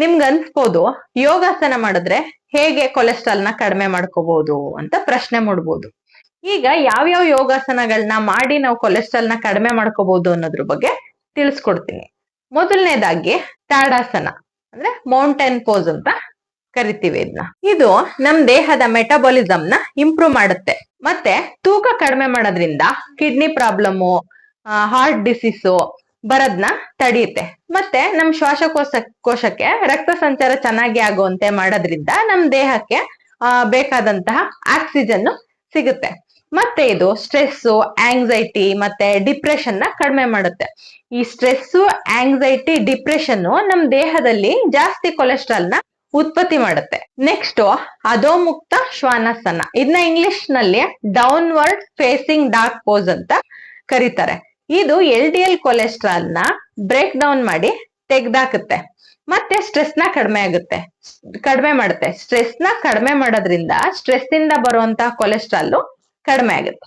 ನಿಮ್ಗ್ ಅನ್ಸ್ಬೋದು, ಯೋಗಾಸನ ಮಾಡಿದ್ರೆ ಹೇಗೆ ಕೊಲೆಸ್ಟ್ರಾಲ್ನ ಕಡಿಮೆ ಮಾಡ್ಕೋಬಹುದು ಅಂತ ಪ್ರಶ್ನೆ ಮೂಡ್ಬೋದು. ಈಗ ಯಾವ್ಯಾವ ಯೋಗಾಸನಗಳನ್ನ ಮಾಡಿ ನಾವು ಕೊಲೆಸ್ಟ್ರಾಲ್ನ ಕಡಿಮೆ ಮಾಡ್ಕೋಬಹುದು ಅನ್ನೋದ್ರ ಬಗ್ಗೆ ತಿಳಿಸ್ಕೊಡ್ತೀನಿ. ಮೊದಲನೇದಾಗಿ ತಾಡಾಸನ, ಅಂದ್ರೆ ಮೌಂಟೇನ್ ಪೋಸ್ ಅಂತ ಕರಿತೀವಿ ಇದನ್ನ ಇದು ನಮ್ ದೇಹದ ಮೆಟಬಾಲಿಸಮ್ನ ಇಂಪ್ರೂವ್ ಮಾಡುತ್ತೆ. ಮತ್ತೆ ತೂಕ ಕಡಿಮೆ ಮಾಡೋದ್ರಿಂದ ಕಿಡ್ನಿ ಪ್ರಾಬ್ಲಮ್ ಹಾರ್ಟ್ ಡಿಸೀಸು ಬರೋದ್ನ ತಡೆಯುತ್ತೆ ಮತ್ತೆ ನಮ್ ಶ್ವಾಸಕೋಶ ಕೋಶಕ್ಕೆ ರಕ್ತ ಸಂಚಾರ ಚೆನ್ನಾಗಿ ಆಗುವಂತೆ ಮಾಡೋದ್ರಿಂದ ನಮ್ ದೇಹಕ್ಕೆ ಆ, ಬೇಕಾದಂತಹ ಆಕ್ಸಿಜನ್ ಸಿಗುತ್ತೆ. ಮತ್ತೆ ಇದು ಸ್ಟ್ರೆಸ್ ಆಂಗ್ಸೈಟಿ ಮತ್ತೆ ಡಿಪ್ರೆಷನ್ನ ಕಡಿಮೆ ಮಾಡುತ್ತೆ. ಈ ಸ್ಟ್ರೆಸ್ ಆಂಗ್ಸೈಟಿ ಡಿಪ್ರೆಷನ್ ನಮ್ ದೇಹದಲ್ಲಿ ಜಾಸ್ತಿ ಕೊಲೆಸ್ಟ್ರಾಲ್ನ ಉತ್ಪತ್ತಿ ಮಾಡುತ್ತೆ. ನೆಕ್ಸ್ಟ್ ಅಧೋಮುಕ್ತ ಶ್ವಾನಾಸನ ಇದನ್ನ ಇಂಗ್ಲಿಷ್ನಲ್ಲಿ ಡೌನ್ವರ್ಡ್ ಫೇಸಿಂಗ್ ಡಾಕ್ ಪೋಸ್ ಅಂತ ಕರೀತಾರೆ. ಇದು ಎಲ್ ಡಿ ಎಲ್ ಕೊಲೆಸ್ಟ್ರಾಲ್ನ ಬ್ರೇಕ್ ಡೌನ್ ಮಾಡಿ ತೆಗ್ದಾಕುತ್ತೆ. ಮತ್ತೆ ಸ್ಟ್ರೆಸ್ನ ಕಡಿಮೆ ಆಗುತ್ತೆ. ಕಡಿಮೆ ಮಾಡುತ್ತೆ. ಸ್ಟ್ರೆಸ್ನ ಕಡಿಮೆ ಮಾಡೋದ್ರಿಂದ ಸ್ಟ್ರೆಸ್ ಇಂದ ಬರುವಂತಹ ಕೊಲೆಸ್ಟ್ರಾಲ್ ಕಡಿಮೆ ಆಗುತ್ತೆ.